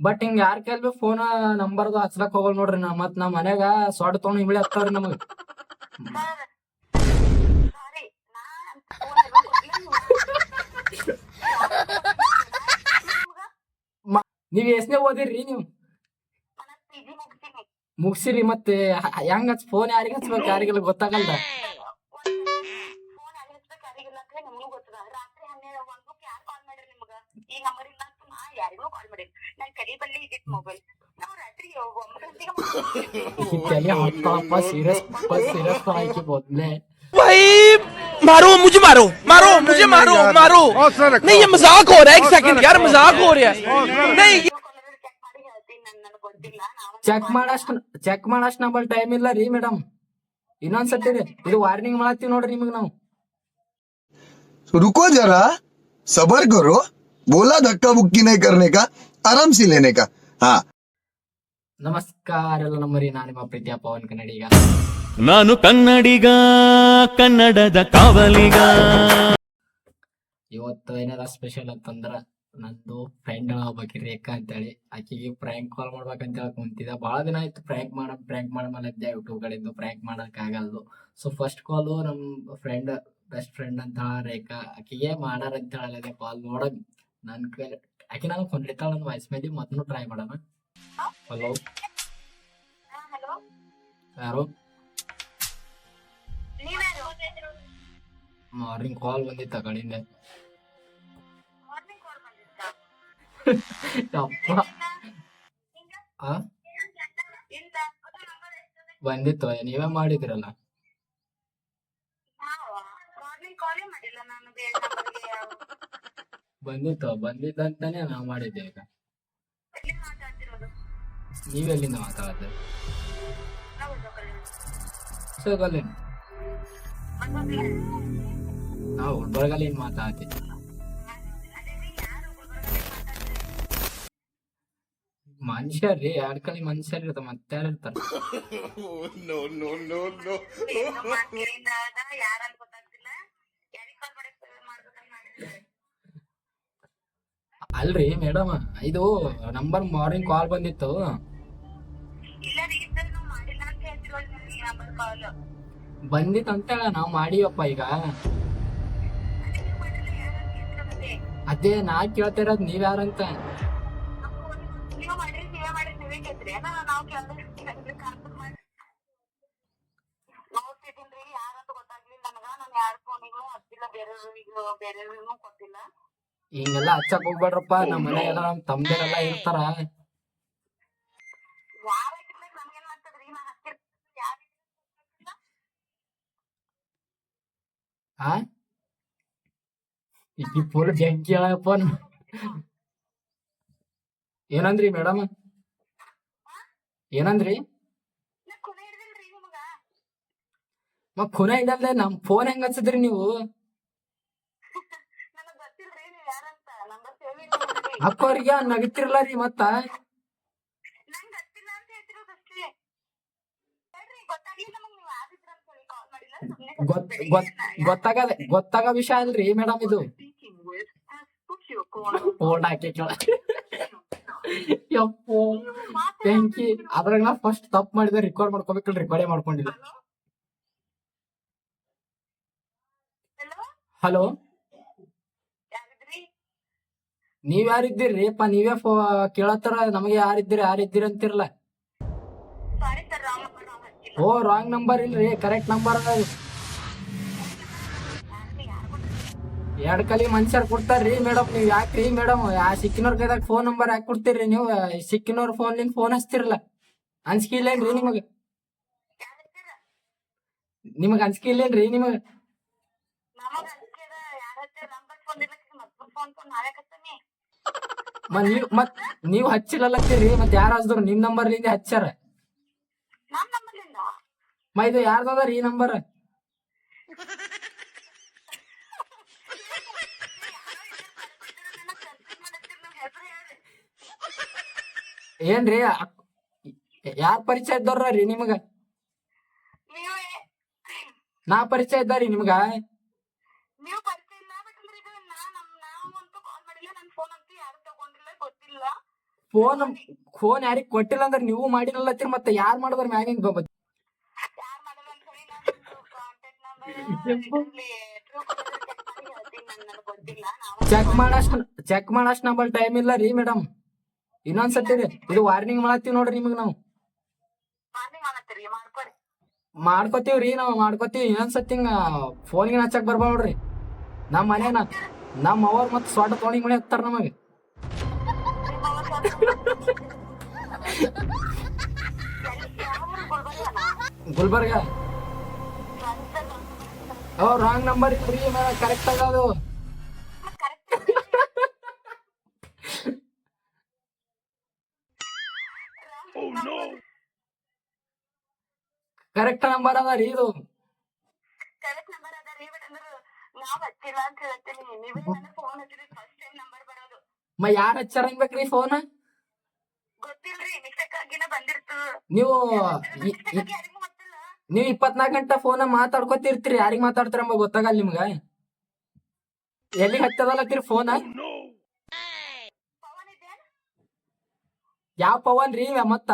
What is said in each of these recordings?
But ಹಿಂಗ ಯಾರ ಕೈಲ್ B phone ನಂಬರ್ದು ಹಚ್ಲಕ್ ಹೋಗಲ್ ನೋಡ್ರಿ ನಾ ಮತ್ ನಮ್ ಮನ್ಯಾಗ ಸೊಡ್ ತೊಗೊಂಡ್ ಇಮ್ಳಿ ಹತ್ತವ್ರಿ ನಮಗ್. ನೀವ್ ಎಷ್ಟನೇ ಓದಿರ್ರಿ ನೀವು? ಮುಗ್ಸಿರಿ ಮತ್ತೆ ಹೆಂಗ್ ಫೋನ್ ಯಾರಿಗ ಹಚ್ಬೇಕು ಯಾರಿಗೆಲ್ಲ ಗೊತ್ತಾಗಲ್ದ? ಗಂಟೆಗೆ ತಲೆ ಹೊಡ್ಕೊಳಪ್ಪ ಸೀರಿಯಸ್ ಸೀರಿಯಸ್ ಆಯ್ಕೆ ಬೋದ್ಲೆ भाई मारो मुझे मारो मारो मुझे मारो मारो नहीं ये मजाक हो रहा है एक सेकंड यार मजाक हो रहा है नहीं ಚೆಕ್ ಮಾಡಿ ಹೇಳ್ತೀನಿ ನನ್ ನನಗೆ ಗೊತ್ತಿಲ್ಲ ನಾವು ಚೆಕ್ ಮಾಡಷ್ಟ ಚೆಕ್ ಮಾಡಷ್ಟ ನಂಬಲ್ ಟೈಮ್ ಇಲ್ಲ ರೀ ಮೇಡಮ್ ಇನ್ನೊಂದ್ಸತಿ ರೀ ಇದು ವಾರ್ನಿಂಗ್ ಮಾಡತ್ತೀವಿ ನೋಡ್ರಿ ನಿಮಗ್ ನಾವು तो रुको जरा सबर करो बोला धक्का बुक्की नहीं करने का आराम से लेने का हाँ ನಮಸ್ಕಾರ ಎಲ್ಲ ನಮ್ಮರಿ ನಾನು ನಿಮ್ಮ ಪ್ರೀತಿಯ ಪವನ್ ಕನ್ನಡಿಗ. ನಾನು ಕನ್ನಡಿಗ ಕನ್ನಡದ ಕಾವಲಿಗ. ಇವತ್ತು ಏನಾರ ಸ್ಪೆಷಲ್ ಅಂತಂದ್ರ ನಂದು ಫ್ರೆಂಡ್ ಒಬ್ಬಾಕಿ ರೇಖಾ ಅಂತೇಳಿ. ಆಕಿಗೆ ಪ್ರ್ಯಾಂಕ್ ಕಾಲ್ ಮಾಡ್ಬೇಕಂತ ಹೇಳಿ ಕುಂತಿದ್ದೆ. ಬಹಳ ದಿನ ಆಯ್ತು ಪ್ರ್ಯಾಂಕ್ ಮಾಡ ಪ್ರ್ಯಾಂಕ್ ಮಾಡಮಲ್ಲಿದ್ದೆ ಯೂಟ್ಯೂಬ್ ಗಳಿಂದ ಪ್ರ್ಯಾಂಕ್ ಮಾಡಕ್ ಆಗಲ್ದು. ಸೊ ಫಸ್ಟ್ ಕಾಲು ನಮ್ ಫ್ರೆಂಡ್ ಬೆಸ್ಟ್ ಫ್ರೆಂಡ್ ಅಂತ ರೇಖಾ ಆಕಿಗೆ ಮಾಡಾರ ಅಂತ ಹೇಳಲಿದೆ ಕಾಲ್ ನೋಡಕ್ ನನ್ ಕೇಳಿ ಆಕಿ ನಾನು ಕೊಂಡಿರ್ತಾಳ ನನ್ನ ವಾಯ್ಸ್ ಮೇಲೆ ಮತ್ತೂ ಟ್ರೈ ಮಾಡೋಣ. ಹಲೋ? ಯಾರು? ಮಾರ್ನಿಂಗ್ ಕಾಲ್ ಬಂದಿತ್ತ ಕಡೆಯಿಂದ ಬಂದಿತ್ತು? ನೀವೇ ಮಾಡಿದ್ರಲ್ಲ? ಬಂದಿತ್ತು ಬಂದಿದ್ದಂತಾನೆ ನಾವು ಮಾಡಿದ್ದೆ ಈಗ. ನಾವು ಎಲ್ಲಿಂದ ಮಾತಾಡೋದು ಸರ್ ನಾವು ಯಾರು ಗುಲ್ಬರ್ಗದಲ್ಲಿ ಮಾತಾಡ್ತಿರೋದು ಮನುಷ್ಯರ್ರಿ ಎರಡ್ ಕಲಿ ಮನುಷ್ಯರ್ ಇರ್ತ ಮತ್ತೆ ಯಾರು ಇರ್ತಾರ ಅಲ್ರಿ ಮೇಡಮ್ ಇದು ನಂಬರ್ ಮಾರ್ನಿಂಗ್ ಕಾಲ್ ಬಂದಿತ್ತು. ಬಂದಿತ್ತು ಅಂತ ನಾವ್ ಮಾಡಿವಪ್ಪ ಈಗ. ಅದೇ ನಾ ಕೇಳ್ತಿರೋದ್ ನೀವ್ ಯಾರಂತ ನೀವು ಹಚ್ಚಕ್ ನೀವೇ ನಮ್ಮ ನೀವೇ ನಮ್ಮ ಅಲ್ಲ ನಾವು ಕೇಳಿದ್ರೆ ಕಾನ್ಫರ್ ಮಾಡಿ ನೋಡ್ತಿದ್ದೀನ್ರಿ ಯಾರಂತ ಗೊತ್ತಾಗ್ಲಿಲ್ಲ ನನಗ ನಾನು ಯಾರ ಫೋನಿಗೂ ಹಚ್ಚಿಲ್ಲ ಬೇರೆಯವ್ರಿಗೂ ಬೇರೆಯವ್ರಿಗೂ ಕೊಟ್ಟಿಲ್ಲ ಹಿಂಗೆಲ್ಲ ಹಚ್ಚಕ್ ಹೋಗ್ಬೇಡ್ರಪ್ಪ ನಮ್ಮ ಮನೆಗೆಲ್ಲ ನಮ್ ತಮ್ದಿರೆಲ್ಲ ಇರ್ತಾರ ಯಾರ ಇಟ್ಟಿರ್ಬೇಕು ನಮ್ಗೇನ್ ಮಾಡ್ತದ್ರಿ ನಾ ಹಚ್ಚಿರ್ ಯಾರ ಆ ಇಲ್ಲಿ ಫುಲ್ ಜಂಕಿ ಹೇಳಪ್ಪ ಏನಂದ್ರಿ ಮೇಡಮ್ ಏನಂದ್ರಿ ಮತ್ ಖುನ ಇಲ್ಲದೆ ನಮ್ ಫೋನ್ ಹೆಂಗ್ ಹಚ್ಚದ್ರಿ ನೀವು ಅಕ್ಕೋರಿಗೆ ನಗತಿರಲ್ಲ ರೀ ಮತ್ತ ನಂಗ್ ಗೊತ್ತಿಲ್ಲ ಅಂತ ಹೇಳ್ತಿರೋದಷ್ಟೇ ಹೇಳ್ರಿ ಗೊತ್ತಾಗ್ಲಿಲ್ಲ ನಮಗ್ ನೀವ್ ಯಾರಿದ್ರ ಅಂತ ಹೇಳಿ ಕಾಲ್ ಮಾಡಿಲ್ಲ ಸುಮ್ನೆ ಗೊತ್ ಗೊತ್ ಗೊತ್ತಾಗದ ಗೊತ್ತಾಗ ವಿಷಯ ಅಲ್ರಿ ಮೇಡಮ್ ಇದು. ಫೋನ್ ಹಾಕಿ ಕೇಳ. ಯಪ್ಪೋ ಬೆಂಕಿ ಅದ್ರಾಗ ನಾ ಫಸ್ಟ್ ತಪ್ಪು ಮಾಡಿದ್ರೆ ರೆಕಾರ್ಡ್ ಮಾಡ್ಕೋಬೇಕಲ್ರಿ ರೆಕಾರ್ಡೇ ಮಾಡ್ಕೊಂಡಿಲ್ಲ. ಹಲೋ ನೀವ್ ಯಾರಿದ್ದೀರಿ? ಅಪ್ಪ ನೀವೇ ಕೇಳತ್ತಾರ ನಮಗೆ ಯಾರಿದ್ದೀರಿ ಯಾರಿದ್ದೀರಿ ಅಂತಿರಲ್ಲ. ಓ ರಾಂಗ್ ನಂಬರ್ ಇಲ್ರಿ ಕರೆಕ್ಟ್ ನಂಬರ್ ಅದ ಎರಡು ಕಲಿ ಮನುಷ್ಯರ್ ಕೊಡ್ತಾರ್ರಿ ಮೇಡಮ್ ನೀವ್ ಯಾಕ್ರಿ ಮೇಡಮ್ ಆ ಸಿಕ್ಕಿನವ್ರ ಕೈದಾಗ ಫೋನ್ ನಂಬರ್ ಯಾಕೆ ಕೊಡ್ತೀರಿ ನೀವು? ಸಿಕ್ಕಿನವ್ರ ಫೋನ್ಲಿಂದ ಫೋನ್ ಹಚ್ತಿರಲ್ಲ ಅಂಜಿಕೆ ಇಲ್ಲೇನ್ರಿ ನಿಮಗ? ನಿಮಗೆ ಇಲ್ಲೇನ್ರಿ ನಿಮಗ? ನಂಬರ್ ನಾವೇ ನೀವ್ ಮತ್, ನೀವ್ ಹಚ್ಚಿಲ್ಲತ್ತೀರಿ ಮತ್ ಯಾರ ಹಚ್ದ್ರು? ನಿಮ್ ನಂಬರ್ಲಿಂದ ಹಚ್ಚಾರ ಮ ಇದು ಯಾರ್ದದ ಈ ನಂಬರ್ ಏನ್ರಿ ಯಾರ್ ಪರಿಚಯ ಇದ್ದವ್ರ ರೀ ನಿಮಗ? ನಾ ಪರಿಚಯ ಇದ್ದಾರಿ ನಿಮ್ಗ? ಫೋನ್ ಫೋನ್ ಯಾರಿಗ್ ಕೊಟ್ಟಿಲ್ಲ ಅಂದ್ರೆ ನೀವು ಮಾಡಿಲ್ಲತ್ತೀರಿ ಮತ್ತೆ ಯಾರ್ ಮಾಡಿದ್ರ ಮ್ಯಾಗ ಹೆಂಗ್ ಗೊತ್ತ ಯಾರ್ ಮಾಡೋದು ಅಂತ ಹೇಳಿ ನಾನು ಕಾಂಟ್ಯಾಕ್ಟ್ ನಂಬರ್ ಟ್ರೂ ಹೇಳ್ತೀನಿ ನಾನು ನನಗೆ ಗೊತ್ತಿಲ್ಲ ನಾವು ಚೆಕ್ ಮಾಡಷ್ಟ ಚೆಕ್ ಮಾಡಷ್ಟು ನಂಬಲ್ ಟೈಮ್ ಇಲ್ಲ ರೀ ಮೇಡಮ್ ಇನ್ನೊಂದ್ಸತಿ ರೀ. ಇದು ವಾರ್ನಿಂಗ್ ಮಾಡತ್ತೀವಿ ನೋಡ್ರಿ ನಿಮಗ್ ನಾವು. ಮಾಡ್ಕೋತೀವಿ ರೀ ನಾವು ಮಾಡ್ಕೋತೀವಿ. ಇನ್ನೊಂದ್ಸತಿ ಹಿಂಗ ಫೋನ್ಗೆ ಹಚ್ಚಕ್ ಬರ್ಬಾ ನೋಡ್ರಿ. ನಮ್ಮ ಮನೇನ ನಮ್ಮ ಅವ್ರ ಮತ್ತೆ ಸೊಟ್ಟ ತೊಗೊಂಡಿ ಮನೆ ಹತ್ತಾರ ನಮಗೆ? ಗುಲ್ಬರ್ಗ. ಅವ್ ರಾಂಗ್ ನಂಬರ್ ಇತ್ರಿ ಕರೆಕ್ಟ್ ಆಗದು ಕರೆಕ್ಟ್ ನಂಬರ್ ಅದ ರೀ ಇದು. ಕರೆಕ್ಟ್ ನಂಬರ್ ಅದ ರೀ ಬಟ್ ಅಂದ್ರ ನಾವ್ ಹಚ್ಚಿಲ್ಲ ಅಂತ ಹೇಳ್ತೀನಿ. ನೀವೇ ನನ್ನ ಫೋನ್ ಹಚ್ಚಿದ್ರಿ ಫಸ್ಟ್ ಟೈಮ್ ನಂಬರ್ ಬರೋದು. ಮ ಯಾರ್ ಹಚ್ಚಾರ ಅನ್ಬೇಕ್ರಿ ಫೋನ್ ಗೊತ್ತಿಲ್ರಿ ಮಿಸ್ಟೇಕ್ ಆಗಿನ ಬಂದಿರ್ತದ ನೀವು ನೀವ್ ಇಪ್ಪತ್ನಾಲ್ಕು ಗಂಟೆ ಫೋನ್ ಮಾತಾಡ್ಕೊತಿರ್ತೀರಿ. ಯಾರಿಗ್ ಮಾತಾಡ್ತೀರ ಎಂಬ ಗೊತ್ತಾಗಲ್ಲ ನಿಮ್ಗ. ಎಲ್ಲಿ ಹತ್ತದಲ್ಲತ್ತೀರಿ ಫೋನ್ ಯಾವ ಪವನ್ ರೀ ಮತ್ತ?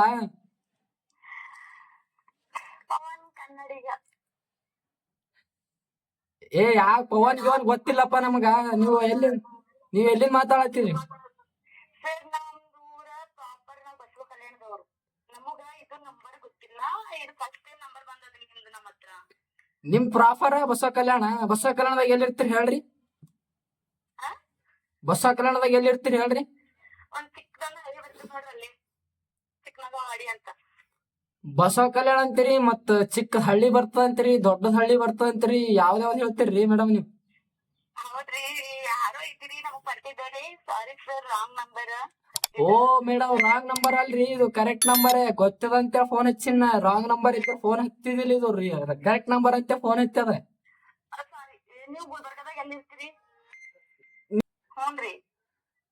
ಏ ಯಾವ ಪವನ್ ಗೊತ್ತಿಲ್ಲಪ್ಪ ನಮ್ಗ. ನೀವು ಎಲ್ಲಿ ನೀವ್ ಎಲ್ಲಿ ಮಾತಾಡತ್ತೀರಿ ಸರ್ ನಮ್ದು ಊರ ಪ್ರಾಪರ್ ನಾವ್ ಬಸವ ಕಲ್ಯಾಣದವ್ರು ನಮಗ ಇದು ನಂಬರ್ ಗೊತ್ತಿಲ್ಲ ಇದು ಫಸ್ಟ್ ಟೈಮ್ ನಂಬರ್ ಬಂದದ್ರಿ ನಿಮ್ದು ನಮ್ಮ ಹತ್ರ ನಿಮ್ ಪ್ರಾಫರ್ ಬಸವ ಕಲ್ಯಾಣ ಬಸವ ಕಲ್ಯಾಣದಾಗ ಎಲ್ಲಿರ್ತೀರಿ ಹೇಳ್ರಿ? ಬಸವ ಕಲ್ಯಾಣದಾಗ ಎಲ್ಲಿರ್ತೀರಿ ಹೇಳ್ರಿ? ಬಸವ ಕಲ್ಯಾಣ ಅಂತೀರಿ ಮತ್ ಚಿಕ್ಕ ಹಳ್ಳಿ ಬರ್ತದ ಅಂತೀರಿ ದೊಡ್ಡ ಹಳ್ಳಿ ಬರ್ತದ ಅಂತೀರಿ ಯಾವ್ದ್ ಯಾವ್ದ್ ಹೇಳ್ತೀರಿ ಮೇಡಮ್ ನೀವು? ಹೌದ್ರಿ ಯಾರೋ ಇದ್ದೀರಿ ನಮಗ್ ಬರ್ತಿದ್ದಾರೆ. Sorry sir wrong number oh madam wrong number ಅಲ್ರಿ ಇದು ಕರೆಕ್ಟ್ ನಂಬರ್ ಗೊತ್ತದಂತೆ ಫೋನ್ ಹಚ್ಚಿನ. ರಾಂಗ್ ನಂಬರ್ ಇದ್ರೆ ಫೋನ್ ಹತ್ತಿದಿಲ್ಲ ಇದು ರೀ. ಕರೆಕ್ಟ್ ನಂಬರ್ ಅಂತ ಫೋನ್ ಹಚ್ಚದ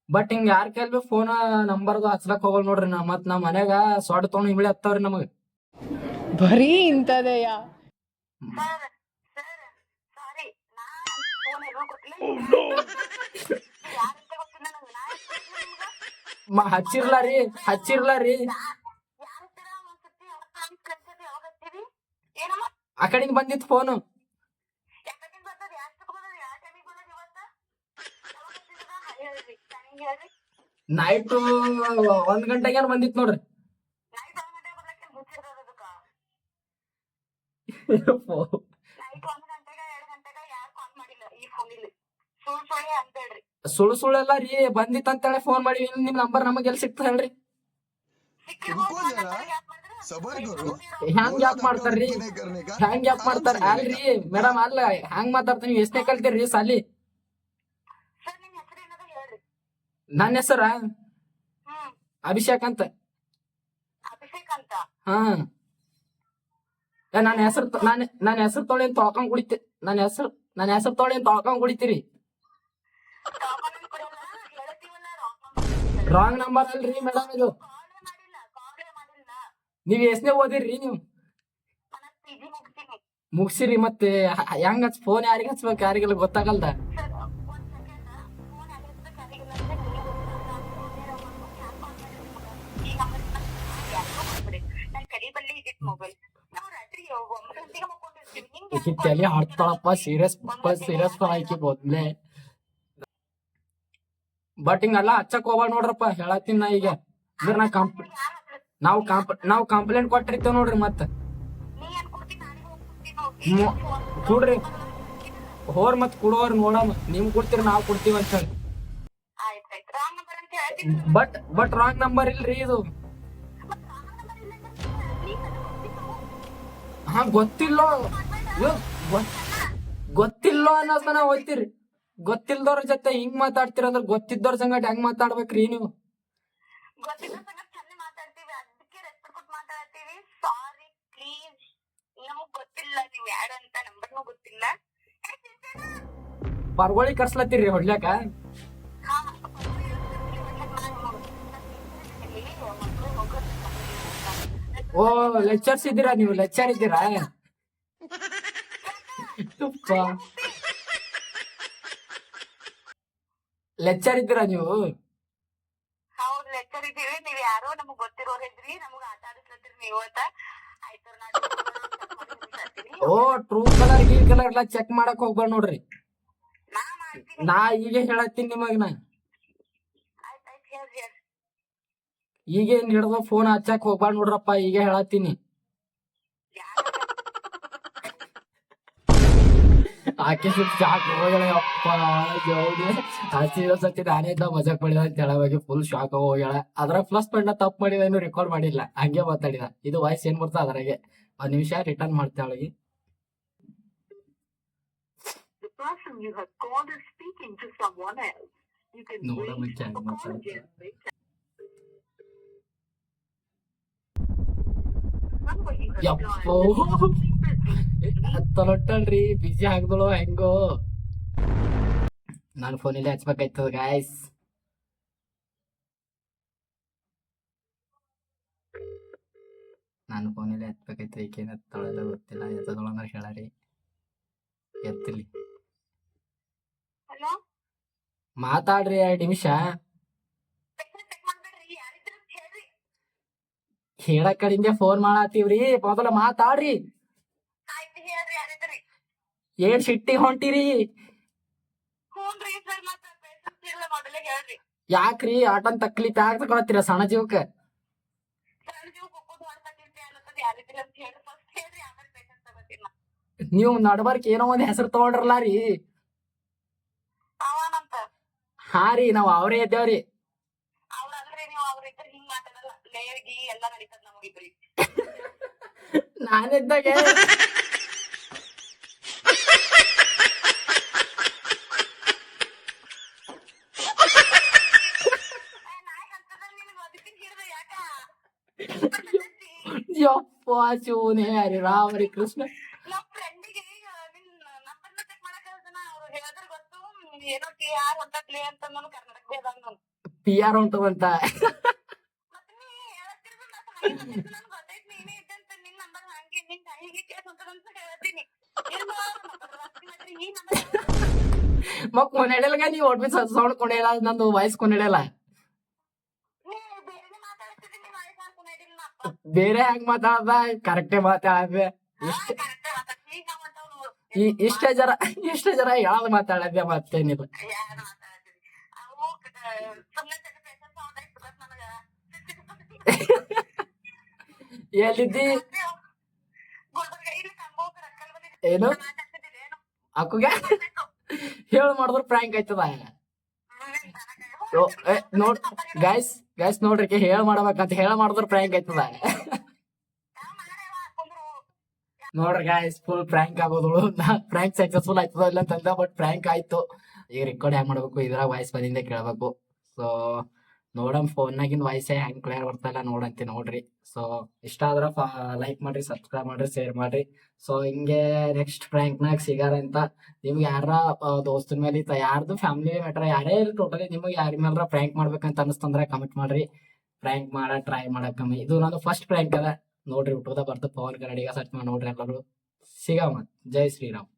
ಬಟ್ ಹಿಂಗ ಯಾರ ಕೈಲ್ ಬಿ ಫೋನ್ ನಂಬರ್ದು ಹಚ್ಲಕ್ ಹೋಗಲ್ ನೋಡ್ರಿ ನಾ. ಮತ್ ನಮ್ ಮನ್ಯಾಗ ಸೊಡ್ ತೊಗೊಂಡ್ ಇಮ್ಳಿ ಹತ್ತವ್ರಿ ನಮಗ. ಬರೀ ಇಂಥದೆಯ ಸರ್ ಸರ್ ಸಾರಿ ನಾ ಫೋನ್ ಎಲ್ಲೋ ಗೊತ್ತಿಲ್ಲ ಯಾರಂತ ಗೊತ್ತಿಲ್ಲ ನಂಗೆ ನಾ ಎಷ್ಟ್ ಹೇಳ್ತೀನಿ ನಿಮ್ಗ? ಮ ಹಚ್ಚಿರ್ಲ ರೀ ಹಚ್ಚಿರ್ಲ ರೀ. ಆ ಕಡೆಗೆ ಬಂದಿತ್ತು ಫೋನು ನೈಟ್ ಒಂದ್ ಗಂಟೆಗೆ ಬಂದಿತ್ತು ನೋಡ್ರಿ? ನೈಟ್ ಒಂದ್ ಗಂಟೆಗೆ ಬರ್ಲಕ್ಕೆ ಮುಚ್ಚಿರ್ತದ ಅದಕ್ಕ ನೈಟ್ ಒಂದ್ ಗಂಟೆಗೆ ಎರಡ್ ಗಂಟೆಗೆ ಯಾರು ಕಾಲ್ ಮಾಡಿಲ್ಲ ಈ ಫೋನಿಲ್ಲಿ ಸುಳ್ ಸುಳ್ಳೆ ಅಂತ ಹೇಳ್ರಿ ಸುಳ್ಳು ಸುಳ್ಳೆಲ್ಲ ರೀ ಬಂದಿತ್ತ ಅಂತೇಳಿ ಫೋನ್ ಮಾಡಿ ನಿಮ್ ನಂಬರ್ ನಮಗ್ ಎಲ್ಲಿ ಸಿಕ್ತ ಹೇಳ್ರಿ? ಹ್ಯಾಂಗ್ ಯಾಕ್ ಮಾಡ್ತಾರ್ರಿ ಹ್ಯಾಂಗ್ ಯಾಕ್ ಮಾಡ್ತಾರ? ಅಲ್ರಿ ಮೇಡಮ್ ಅಲ್ಲ, ಹ್ಯಾಂಗ್ ಮಾತಾಡ್ತ ನೀವ್ ಎಷ್ಟೇ ಕಲ್ತೀರಿ ಸಾಲಿ ನನ್ನ ಹೆಸರ? ಅಭಿಷೇಕ್ ಅಂತ. ಹಾ. ನನ್ನ ಹೆಸರು ನಾನು ನನ್ನ ಹೆಸರು ತೊಳೆ ತೊಳ್ಕೊಂಡ್ ಕುಡಿತಿ ನನ್ನ ಹೆಸರು ನನ್ನ ಹೆಸರು ತೊಳೆ ತೊಳ್ಕೊಂಡ್ ಕುಡಿತೀರಿ. ರಾಂಗ್ ನಂಬರ್ ಅಲ್ರಿ ಮೇಡಮ್ ಇದು. ನೀವ್ ಎಷ್ಟನೇ ಓದಿರ್ರಿ ನೀವು? ಮುಗಿಸಿರಿ ಮತ್ತೆ ಹೆಂಗ ಫೋನ್ ಯಾರಿಗ ಹಚ್ಬೇಕು ಯಾರಿಗೆಲ್ಲ ಗೊತ್ತಾಗಲ್ದ? ತಲೆ ಹಾಡ್ತಾಳಪ್ಪ ಸೀರಿಯಸ್ ಸೀರಿಯಸ್ ಆಕಿ ಮೊದ್ಲೇ ಬಟ್ ಹಿಂಗಲ್ಲ ಹಚ್ಚಕ್ ಹೋಗ್ಬೇಡ ನೋಡ್ರಪ್ಪ, ಹೇಳತ್ತೀನಿ ನಾ ಈಗ. ಅಂದ್ರೆ ನಾ ಕಂಪ್ ನಾವು ಕಂಪ್ ನಾವು ಕಂಪ್ಲೇಂಟ್ ಕೊಟ್ಟಿರ್ತೇವ್ ನೋಡ್ರಿ ಮತ್ತ. ಕೂಡ್ರಿ. ಹೋರ್ ಮತ್ ಕೊಡೋರ್ ನೋಡಮ್, ನಿಮ್ ಕೊಡ್ತೀರಿ, ನಾವ್ ಕೊಡ್ತೀವಿ ಅಂತ ಹೇಳಿ. ಬಟ್ ಬಟ್ ರಾಂಗ್ ನಂಬರ್ ಇಲ್ರಿ ಇದು. ಹಾ, ಗೊತ್ತಿಲ್ಲೋ. ಗೊತ್ತಿಲ್ಲೋ ಅನ್ನೋದನ್ನ ಹೋಯ್ತಿರಿ ಗೊತ್ತಿಲ್ದವ್ರ ಜೊತೆ ಹಿಂಗ್ ಮಾತಾಡ್ತೀರ ಅಂದ್ರೆ ಗೊತ್ತಿದ್ದವ್ರ ಸಂಗಟ ಹೆಂಗ್ ಮಾತಾಡ್ಬೇಕ್ರಿ ನೀವು? ಪರ್ಗೋಳಿ ಕರ್ಸ್ಲತ್ತೀರಿ ಹೊಡ್ಲ್ಯಾಕ? ಹಾ, ಪರ್ವಾಗಿಲ್ಲ, ನಾನು ಇಲ್ಲಿ. ಮಕ್ಳು ಹೋಗೋದು ಓ ಲೆಕ್ಚರ್ಸ್ ಇದ್ದೀರಾ ನೀವು? ಲೆಕ್ಚರ್ ಇದ್ದೀರಾ? ಲೆಕ್ಚರ್ ಇದ್ದೀರಾ ನೀವು? ಹೌದು ಲೆಕ್ಚರ್ ಯಾರೋ ನಮಗ್ ಗೊತ್ತಿರೋರ್ ಇದ್ರಿ ನಮಗ್ ಆಟ ಆಡಿಸ್ಲತ್ತೀರಿ ನೀವು ಅಂತ. ಆಯ್ತು ನಾ ಹೇಳ್ತೀನಿ. ಓ ಟ್ರೂ ಕಲರ್ ಗೀ ಕಲರ್ ಎಲ್ಲ ಚೆಕ್ ಮಾಡಕ್ ಹೋಗ್ಬೇಡ ನೋಡ್ರಿ. ನಾ ಮಾಡ್ತೀನಿ. ನಾ ಈಗ ಹೇಳತ್ತೀನಿ ನಿಮಗ್ ನಾ ಆಯ್ತ್ ಆಯ್ತ್ ಹೇಳ್ರಿ ಹೇಳ್ರಿ. ಈಗೇನ್ ಹಿಡ್ದು ಫೋನ್ ಹಚ್ಚಕ್ ಹೋಗ್ಬಾರ ನೋಡ್ರಪ್ಪ ಈಗ ಹೇಳತ್ತೀನಿ. ಆಕೆ ಸುತ್ತ ಶಾಕ್ ಹೋಗ್ಯಾಳ ಅಪ್ಪ ಜೌಡಿ ಹಸಿದ ಸತಿ ನಾನೇ ಇದ್ದ ಮಜಾಕ್ ಮಾಡಿದ ಅಂತ ಹೇಳವಾಗಿ ಫುಲ್ ಶಾಕ್ ಹೋಗ್ಯಾಳ ಅದ್ರ ಪ್ಲಸ್ ಪಾಯಿಂಟ್ ತಪ್ಪು ಮಾಡಿದ ಏನು ರೆಕಾರ್ಡ್ ಮಾಡಿಲ್ಲ ಹಂಗೆ ಮಾತಾಡಿದ ಇದು ವಾಯ್ಸ್ ಏನ್ ಬರ್ತಾ ಅದ್ರಾಗೆ ಒಂದ್ ನಿಮಿಷ ರಿಟರ್ನ್ ಮಾಡ್ತಾ ಅವಳಿಗೆ ಯಪ್ಪೋ dialed is busy. ಹತ್ತಲೊಟ್ಟಲ್ರಿ ಬಿಸಿ ಆಗ್ದಳು ಹೆಂಗೋ ನಾನು ಫೋನಲ್ಲಿ ಹಚ್ಬೇಕಾಯ್ತದ ಗಾಯ್ಸ್ ನಾನು ಫೋನಲ್ಲಿ ಹಚ್ಬೇಕಾಯ್ತದ ಈಗೇನು ಎತ್ತಳೆಲ್ಲ ಗೊತ್ತಿಲ್ಲ ಎತ್ತದಳು ಅಂದ್ರೆ ಹೇಳರಿ ಎತ್ತಲಿ Hello? ಮಾತಾಡ್ರಿ ಎರಡು ನಿಮಿಷ ಹೇಳ ಕಡಿಂದೆ ಫೋನ್ ಮಾಡತ್ತೀವ್ರಿ ಮೊದಲ ಮಾತಾಡ್ರಿ. ಏನ್ ಸಿಟ್ಟಿ ಹೊಂಟಿರಿ? ಯಾಕ್ರಿ? ಆಟನ್ ತಕ್ಲಿ ಪ್ಯಾಕ್ ತಗೊಳತ್ತೀರ ಸಣ್ಣ ಜೀವಕ್ಕೆ. ನೀವು ನಡ್ಬರ್ಕ್ ಏನೋ ಒಂದ್ ಹೆಸರು ತಗೊಂಡ್ರಲ್ಲ ರೀ ಹಾ ರೀ ನಾವ್ ಅವ್ರೇ ಇದ್ದೇವ್ರಿ ಅವ್ರ ಅಂದ್ರೆ ನೀವು ಅವ್ರ ಇದ್ರ ಹಿಂಗ್ ಲೇರ್ಗಿ ಎಲ್ಲ ನಡೀತದ ನಮಗಿಬ್ರಿ. ನಾನಿದ್ದಾಗ ಯಪ್ಪ ಚೂನೆ ಹರಿ ರಾಮ ಹರಿ ಕೃಷ್ಣ. ನಮ್ ಫ್ರೆಂಡಿಗೆ ನಿನ್ ಮಕ್ ಕೊನೆಡಲ್ಗ ನೀವ್ ಒಟ್ಟು ಸೌಂಡ್ ಕೊನೆಲ್ಲ ನಂದು ವಾಯ್ಸ್ ಕೊನೆಡಲ್ಲ ಬೇರೆ ಹೆಂಗ್ ಮಾತಾಡದ? ಕರೆಕ್ಟೇ ಮಾತಾಡದೆ. ಇಷ್ಟ ಇಷ್ಟ ಜರ ಇಷ್ಟ ಜರ ಯಾವ್ದು ಮಾತಾಡದೆ ಮತ್ತೇನಿಲ್ಲ. ಎಲ್ಲಿದ್ದಿ? ಏನು? ಅಕ್ಕುಗೆ? ಹೇಳು ಮಾಡಿದ್ರು ಪ್ರ್ಯಾಂಕ್ ಆಯ್ತದ. ನೋಡ್ ಗೈಸ್ ಗೈಸ್ ನೋಡ್ರಿ ಹೇಳ ಮಾಡ್ಬೇಕಂತ ಹೇಳ ಮಾಡಿದ್ರು ಪ್ರ್ಯಾಂಕ್ ಆಯ್ತದ. ನೋಡ್ರಿ ಗಾಯ್ಸ್ ಫುಲ್ ಪ್ರ್ಯಾಂಕ್ ಆಗೋದಳು ನಾ ಪ್ರ್ಯಾಂಕ್ ಸಕ್ಸಸ್ಫುಲ್ ಆಯ್ತದ ಇಲ್ಲ ಅಂತಂದ ಬಟ್ ಪ್ರ್ಯಾಂಕ್ ಆಯ್ತು. ಈಗ ರೆಕಾರ್ಡ್ ಹೆಂಗ್ ಮಾಡ್ಬೇಕು, ಇದ್ರಾಗ ವಾಯ್ಸ್ ಬಂದಿಂದ ಕೇಳ್ಬೇಕು. ಸೊ ನೋಡಮ್ ಫೋನ್ನಾಗಿನ ವಾಯ್ಸೇ ಹೆಂಗ್ ಕ್ಲಿಯರ್ ಬರ್ತಾಯಿಲ್ಲ ನೋಡಂತಿ ನೋಡ್ರಿ. ಸೊ ಇಷ್ಟ ಆದ್ರ ಲೈಕ್ ಮಾಡ್ರಿ ಸಬ್ಸ್ಕ್ರೈಬ್ ಮಾಡ್ರಿ ಶೇರ್ ಮಾಡ್ರಿ. ಸೊ ಹಿಂಗೆ ನೆಕ್ಸ್ಟ್ ಪ್ರ್ಯಾಂಕ್ನಾಗ ಸಿಗಾರ ಅಂತ ನಿಮ್ಗೆ ಯಾರ ದೋಸ್ತ ಮೇಲೆ ಯಾರ್ದು ಫ್ಯಾಮಿಲಿ ಮ್ಯಾಟ್ರ ಯಾರೇ ಇರಲಿ ಟೋಟಲಿ ನಿಮಗೆ ಯಾರ ಮೇಲ್ರ ಪ್ರ್ಯಾಂಕ್ ಮಾಡ್ಬೇಕಂತ ಅನಿಸ್ತಂದ್ರೆ ಕಮೆಂಟ್ ಮಾಡ್ರಿ. ಪ್ರ್ಯಾಂಕ್ ಮಾಡ ಟ್ರೈ ಮಾಡಕ್ ಕಮ್ಮಿ. ಇದು ನಾನು ಫಸ್ಟ್ ಪ್ರ್ಯಾಂಕ್ ಅದ. ನೋಡ್ರಿ, ಹುಟ್ಟೋದ ಬರ್ತು ಪವನ್ ಕನ್ನಡಿಗ ಸರ್ಚ್ ಮಾಡಿ ನೋಡ್ರಿ ಎಲ್ಲರೂ ಸಿಗಮ್ಮ ಜೈ ಶ್ರೀರಾಮ್.